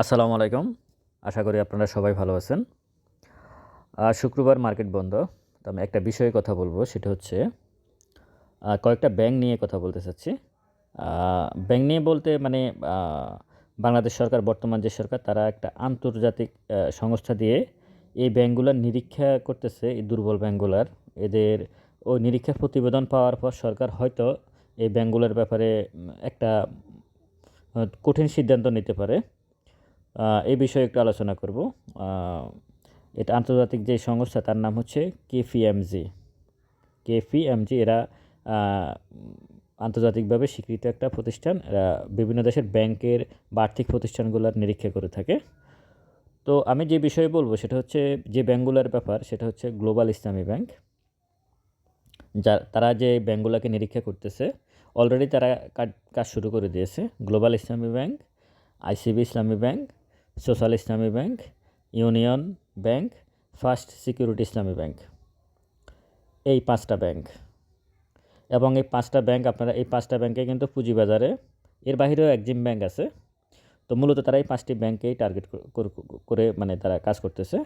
আসসালামু আলাইকুম। আশা করি আপনারা সবাই ভালো আছেন। শুক্রবার মার্কেট বন্ধ। তো আমি একটা বিষয়ে কথা বলব, সেটা হচ্ছে কয়েকটা ব্যাংক নিয়ে কথা বলতে চাচ্ছি। ব্যাংক নিয়ে বলতে মানে বাংলাদেশ সরকার, বর্তমান যে সরকার, তারা একটা আন্তর্জাতিক সংস্থা দিয়ে এই ব্যাংকগুলোর নিরীক্ষা করতেছে, এই দুর্বল ব্যাংকগুলার। এদের ওই নিরীক্ষার প্রতিবেদন পাওয়ার পর সরকার হয়তো এই ব্যাংকগুলোর ব্যাপারে একটা কঠিন সিদ্ধান্ত নিতে পারে। এই বিষয়ে একটু আলোচনা করব। এটা আন্তর্জাতিক যে সংস্থা, তার নাম হচ্ছে কেপিএমজি। কেপিএমজি, এরা আন্তর্জাতিকভাবে স্বীকৃত একটা প্রতিষ্ঠান। এরা বিভিন্ন দেশের ব্যাংকের বা আর্থিক প্রতিষ্ঠানগুলোর নিরীক্ষা করে থাকে। তো আমি যে বিষয়ে বলব, সেটা হচ্ছে যে ব্যাংকগুলোর ব্যাপার, সেটা হচ্ছে গ্লোবাল ইসলামী ব্যাংক। যা তারা যে ব্যাংকগুলোকে নিরীক্ষা করতেছে, অলরেডি তারা কাজ শুরু করে দিয়েছে। Global Islami bank, ICB Islami bank social Islami bank, union bank, first security Islami bank. এই পাঁচটা ব্যাংক। এবং এই পাঁচটা ব্যাংক আপনারা, এই পাঁচটা ব্যাংকে কিন্তু পুঁজিবাজারে, এর বাইরেও একজিম ব্যাংক আছে। তো মূলত তারা এই পাঁচটি ব্যাংকেই টার্গেট করে মানে তারা কাজ করতেছে।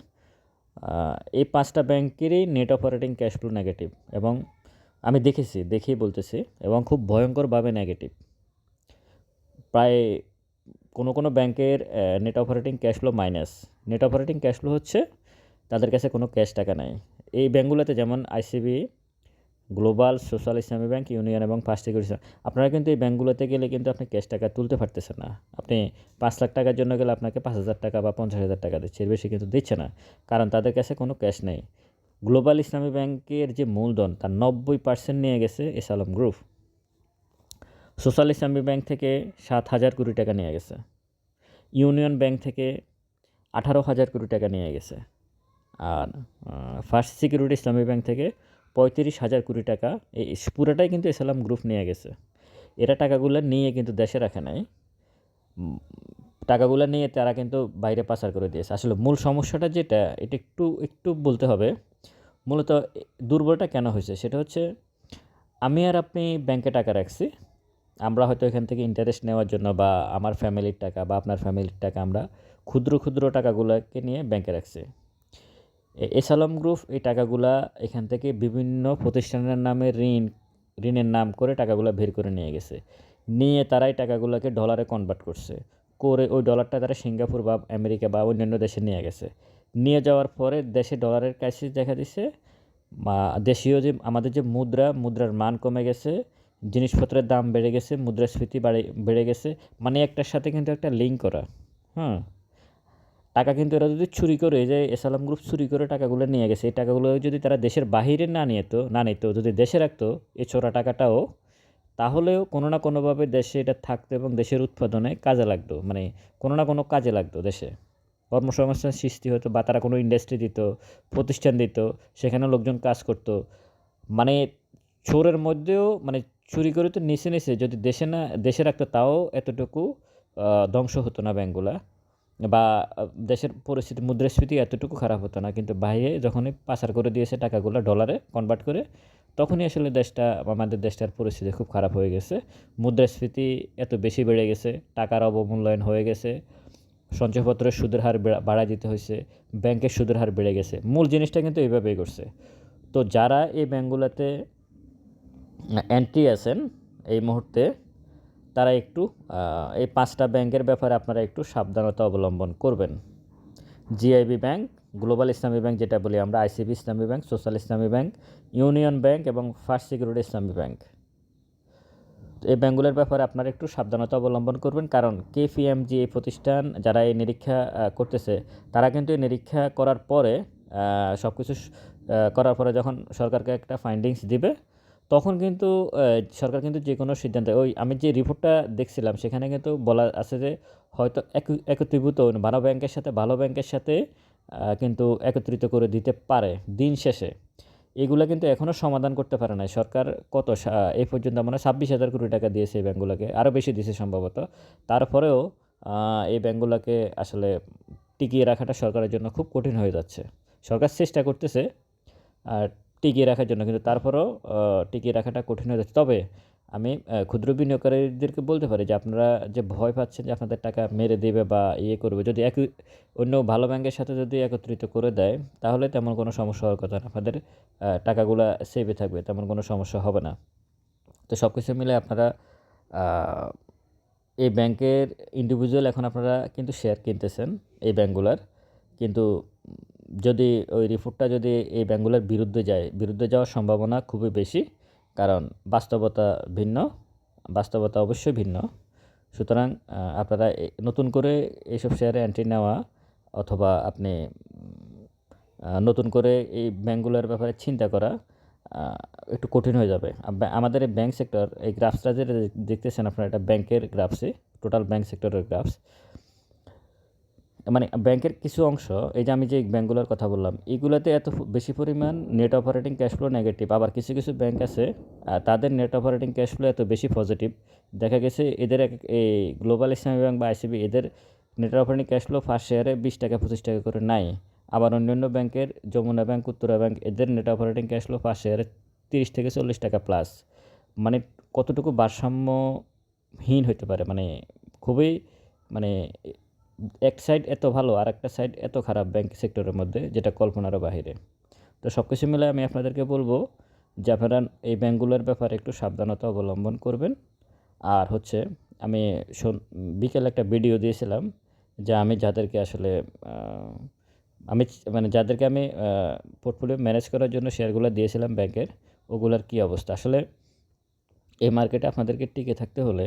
এই পাঁচটা ব্যাংকেরই net operating cash flow negative এবং আমি দেখেছি, দেখেই বলতেছি এবং খুব ভয়ঙ্করভাবে নেগেটিভ প্রায় কোনো কোনো ব্যাংকের net operating cash flow minus net operating cash flow হচ্ছে তাদের কাছে কোনো ক্যাশ টাকা নাই। এই ব্যাঙ্কগুলোতে যেমন ICB, global social Islami bank, union এবং ফার্স্ট সিকিউরিটি আপনারা কিন্তু এই ব্যাঙ্কগুলোতে গেলে কিন্তু আপনি ক্যাশ টাকা তুলতে পারতেছেন না। আপনি পাঁচ লাখ টাকার জন্য গেলে আপনাকে পাঁচ হাজার টাকা বা পঞ্চাশ হাজার টাকা দিচ্ছে, এর বেশি কিন্তু দিচ্ছে না। কারণ তাদের কাছে কোনো ক্যাশ নেই। গ্লোবাল ইসলামী ব্যাংকের যে মূলধন, তার নব্বই পার্সেন্ট নিয়ে গেছে S Alam group social Islami bank থেকে সাত হাজার কোটি টাকা নিয়ে গেছে। ইউনিয়ন ব্যাংক থেকে আঠারো হাজার কোটি টাকা নিয়ে গেছে। আর ফার্স্ট সিকিউরিটি ইসলামী ব্যাংক থেকে পঁয়ত্রিশ হাজার কোটি টাকা এই পুরোটাই কিন্তু ইসলাম গ্রুপ নিয়ে গেছে। এরা টাকাগুলো নিয়ে কিন্তু দেশে রাখে নাই। টাকাগুলো নিয়ে তারা কিন্তু বাইরে পাচার করে দিয়েছে। আসলে মূল সমস্যাটা যেটা, এটা একটু একটু বলতে হবে, মূলত দুর্বলটা কেন হয়েছে? সেটা হচ্ছে, আমি আর আপনি ব্যাংকে টাকা রাখছি আমরা হয়তো এখান থেকে ইন্টারেস্ট নেওয়ার জন্য বা আমার ফ্যামিলির টাকা বা আপনার ফ্যামিলির টাকা আমরা ক্ষুদ্র ক্ষুদ্র টাকাগুলোকে নিয়ে ব্যাংকে রাখছি। এসালম গ্রুপ এই টাকাগুলা এখান থেকে বিভিন্ন প্রতিষ্ঠানের নামে ঋণ, ঋণের নাম করে টাকাগুলো বের করে নিয়ে গেছে। নিয়ে তারাই টাকাগুলোকে ডলারে কনভার্ট করছে। করে ওই ডলারটা তারা সিঙ্গাপুর বা আমেরিকা বা অন্যান্য দেশে নিয়ে গেছে। নিয়ে যাওয়ার পরে দেশে ডলারের ক্রাইসিস দেখা দিছে। দেশীয় যে আমাদের যে মুদ্রা, মুদ্রার মান কমে গেছে। জিনিসপত্রের দাম বেড়ে গেছে, মুদ্রাস্ফীতি বাড়ে, বেড়ে গেছে। মানে একটার সাথে কিন্তু একটা লিঙ্ক করা। হ্যাঁ। টাকা কিন্তু এরা যদি চুরি করে যে এসালাম গ্রুপ চুরি করে টাকাগুলো নিয়ে গেছে, এই টাকাগুলো যদি তারা দেশের বাহিরে না নিয়ে তো না নিত, যদি দেশে রাখতো এই চোরা টাকাটাও, তাহলেও কোনো না কোনোভাবে দেশে এটা থাকতো এবং দেশের উৎপাদনে কাজে লাগতো। মানে কোনো না কোনো কাজে লাগতো দেশে। কর্মসংস্থান সৃষ্টি হতো বা তারা কোনো ইন্ডাস্ট্রি দিত, প্রতিষ্ঠান দিত, সেখানে লোকজন কাজ করতো। মানে চোরের মধ্যেও মানে চুরি করে তো নিচে নিচে যদি দেশে না, দেশে রাখতো তাও এতটুকু ধ্বংস হতো না ব্যাঙ্কগুলা বা, দেশের পরিস্থিতি, মুদ্রাস্ফীতি এতটুকু খারাপ হতো না, কিন্তু বাইরে যখনই পাচার করে দিয়েছে টাকাগুলো ডলারে কনভার্ট করে, তখনই আসলে দেশটা, আমাদের দেশটার পরিস্থিতি খুব খারাপ হয়ে গেছে। মুদ্রাস্ফীতি এত বেশি বেড়ে গেছে, টাকার অবমূল্যায়ন হয়ে গেছে, সঞ্চয়পত্রের সুদের হার বেড়া- দিতে হয়েছে, ব্যাংকের সুদের হার বেড়ে গেছে। মূল জিনিসটা কিন্তু এইভাবেই করছে তো যারা এই ব্যাঙ্কগুলোতে এন্ট্রি আছেন এই মুহূর্তে তারা একটু এই পাঁচটা ব্যাংকের ব্যাপারে আপনারা একটু সাবধানতা অবলম্বন করবেন। GIB bank, global Islami bank যেটা বলি আমরা, ICB Islami bank, social Islami bank, union bank এবং ফার্স্ট সিকিউরিটি ইসলামী ব্যাংক। এই ব্যাংকগুলোর ব্যাপারে আপনারা একটু সাবধানতা অবলম্বন করবেন, কারণ কেপিএমজি এই প্রতিষ্ঠান যারা এই নিরীক্ষা করতেছে, তারা কিন্তু এই নিরীক্ষা করার পরে সব কিছু করার পরে যখন সরকারকে একটা ফাইন্ডিংস দিবে তখন কিন্তু সরকার কিন্তু যে কোনো সিদ্ধান্ত, ওই আমি যে রিপোর্টটা দেখছিলাম, সেখানে কিন্তু বলা আছে যে হয়তো একু- একত্রীভূত ভালো ব্যাংকের সাথে ভালো ব্যাংকের সাথে কিন্তু একত্রিত করে দিতে পারে দিন শেষে। এগুলো কিন্তু এখনও সমাধান করতে পারে না সরকার কত এই পর্যন্ত মানে ছাব্বিশ হাজার কোটি টাকা দিয়েছে এই ব্যাঙ্কগুলোকে আরও বেশি দিয়েছে সম্ভবত। তারপরেও এই ব্যাঙ্কগুলোকে আসলে টিকিয়ে রাখাটা সরকারের জন্য খুব কঠিন হয়ে যাচ্ছে। সরকার চেষ্টা করতেছে, আর টিকিয়ে রাখার জন্য। কিন্তু তারপরেও টিকিয়ে রাখাটা কঠিন হয়ে যাচ্ছে। তবে আমি ক্ষুদ্র বিনিয়োগকারীদেরকে বলতে পারি যে, আপনারা যে ভয় পাচ্ছেন যে আপনাদের টাকা মেরে দেবে বা ইয়ে করবে, যদি একই, অন্য ভালো ব্যাংকের সাথে যদি একত্রিত করে দেয়, তাহলে তেমন কোনো সমস্যা হওয়ার কথা না। আপনাদের টাকাগুলা সেভে থাকবে, তেমন কোনো সমস্যা হবে না। তো সব কিছু মিলে আপনারা এই ব্যাংকের ইন্ডিভিজুয়াল এখন আপনারা কিন্তু শেয়ার কিনতেছেন, এই ব্যাংকগুলার। কিন্তু যদি ওই রিপোর্টটা যদি এই ব্যাংকগুলোর বিরুদ্ধে যায়, বিরুদ্ধে যাওয়ার সম্ভাবনা খুবই বেশি, কারণ বাস্তবতা ভিন্ন, বাস্তবতা অবশ্যই ভিন্ন। সুতরাং আপনারা নতুন করে এইসব শেয়ারে এন্ট্রি নেওয়া অথবা আপনি নতুন করে এই ব্যাংকগুলোর ব্যাপারে চিন্তা করা একটু কঠিন হয়ে যাবে। আমাদের এই ব্যাঙ্ক সেক্টর এই গ্রাফসটা যেটা দেখতেছেন আপনারা, এটা ব্যাংকের গ্রাফসে টোটাল ব্যাংক সেক্টরের গ্রাফস মানে ব্যাংকের কিছু অংশ, এই যে আমি যে ব্যাংকগুলোর কথা বললাম এইগুলোতে এত বেশি পরিমাণ net operating cash flow negative আবার কিছু কিছু ব্যাংক আছে তাদের নেট অপারেটিং ক্যাশ ফ্লো এত বেশি পজিটিভ দেখা গেছে এদের এক- এই গ্লোবাল ইসলামী ব্যাংক বা আইসিবি এদের net operating cash flow first শেয়ারে বিশ টাকা, পঁচিশ টাকা করে নাই। আবার অন্যান্য ব্যাংকের যমুনা ব্যাংক, উত্তরা ব্যাংক, এদের net operating cash flow first শেয়ারে তিরিশ থেকে চল্লিশ টাকা প্লাস মানে কতটুকু ভারসাম্যহীন হতে পারে? মানে খুবই মানে এক সাইড এত ভালো, আর একটা সাইড এত খারাপ ব্যাংক সেক্টরের মধ্যে, যেটা কল্পনারও বাহিরে। তো সব কিছু মিলে আমি আপনাদেরকে বলব যে আপনারা এই ব্যাংকগুলোর ব্যাপারে একটু সাবধানতা অবলম্বন করবেন। আর হচ্ছে, আমি বিকেলে একটা ভিডিও দিয়েছিলাম, যা আমি যাদেরকে আসলে আমি মানে যাদেরকে আমি পোর্টফোলিও ম্যানেজ করার জন্য শেয়ারগুলো দিয়েছিলাম ব্যাংকের ওগুলার কী অবস্থা? আসলে এই মার্কেটে আপনাদেরকে টিকে থাকতে হলে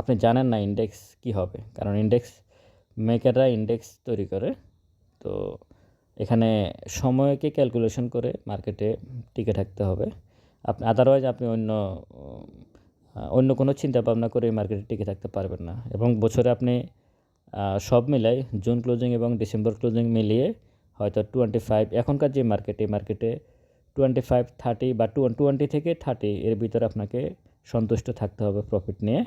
আপনি জানেন না ইন্ডেক্স কি হবে। কারণ ইন্ডেক্স মেকাররা ইন্ডেক্স তৈরি করে। তো এখানে সময়কে ক্যালকুলেশন করে মার্কেটে টিকে থাকতে হবে। আপনি আদারওয়াইজ আপনি অন্য অন্য কোনো চিন্তা ভাবনা করে মার্কেটে টিকে থাকতে পারবেন না। এবং বছরে আপনি সব মিলাই জুন ক্লোজিং এবং ডিসেম্বর ক্লোজিং মিলিয়ে হয়তো টোয়েন্টি ফাইভ এখনকার যে মার্কেট এই মার্কেটে টোয়েন্টি ফাইভ থার্টি বা টু টোয়েন্টি থেকে থার্টি এর ভিতরে আপনাকে সন্তুষ্ট থাকতে হবে প্রফিট নিয়ে।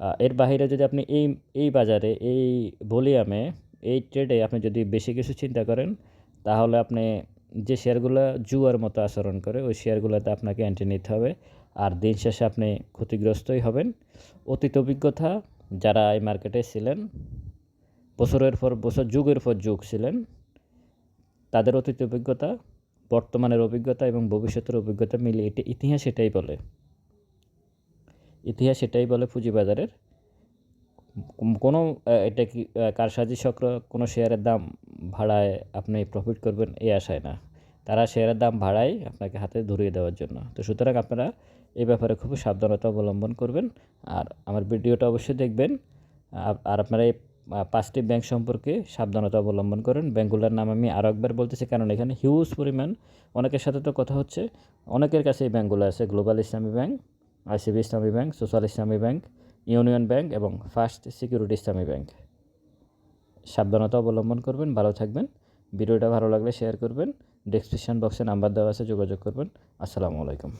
এর বাইরে যদি আপনি এই এই বাজারে, এই ভলিউমে এই ট্রেডে আপনি যদি বেশি কিছু চিন্তা করেন, তাহলে আপনি যে শেয়ারগুলো জুয়ার মতো আচরণ করে, ওই শেয়ারগুলোতে আপনাকে এন্ট্রি নিতে হবে। আর দিন শেষে আপনি ক্ষতিগ্রস্তই হবেন। অতীত অভিজ্ঞতা, যারা এই মার্কেটে ছিলেন, বছরের পর বছর, যুগের পর যুগ ছিলেন, তাদের অতীত অভিজ্ঞতা, বর্তমানের অভিজ্ঞতা এবং ভবিষ্যতের অভিজ্ঞতা মিলিয়ে এটি ইতিহাস এটাই বলে। ইতিহাস এটাই বলে পুঁজিবাজারের। কোন- এটা কি কারসাজি চক্র কোনো শেয়ারের দাম ভাড়ায় আপনি প্রফিট করবেন এই আশায় না। তারা শেয়ারের দাম ভাড়ায় আপনাকে হাতে ধরিয়ে দেওয়ার জন্য। তো সুতরাং আপনারা এই ব্যাপারে খুবই সাবধানতা অবলম্বন করবেন। আর আমার ভিডিওটা অবশ্যই দেখবেন। আর- আপনারা এই পাঁচটি ব্যাংক সম্পর্কে সাবধানতা অবলম্বন করেন। ব্যাঙ্কগুলোর নাম আমি আরও একবার বলতেছি, কারণ এখানে হিউজ পরিমাণ অনেকের সাথে তো কথা হচ্ছে। অনেকের কাছে এই ব্যাংকগুলো আছে global Islami bank ICB, Islami bank, social Islami bank, union bank এবং ফার্স্ট সিকিউরিটি ইসলামী ব্যাংক। সাবধানতা অবলম্বন করবেন, ভালো থাকবেন। ভিডিওটা ভালো লাগলে শেয়ার করবেন। ডেসক্রিপশন বক্সে নাম্বার দেওয়া আছে, যোগাযোগ করবেন। আসসালামু আলাইকুম।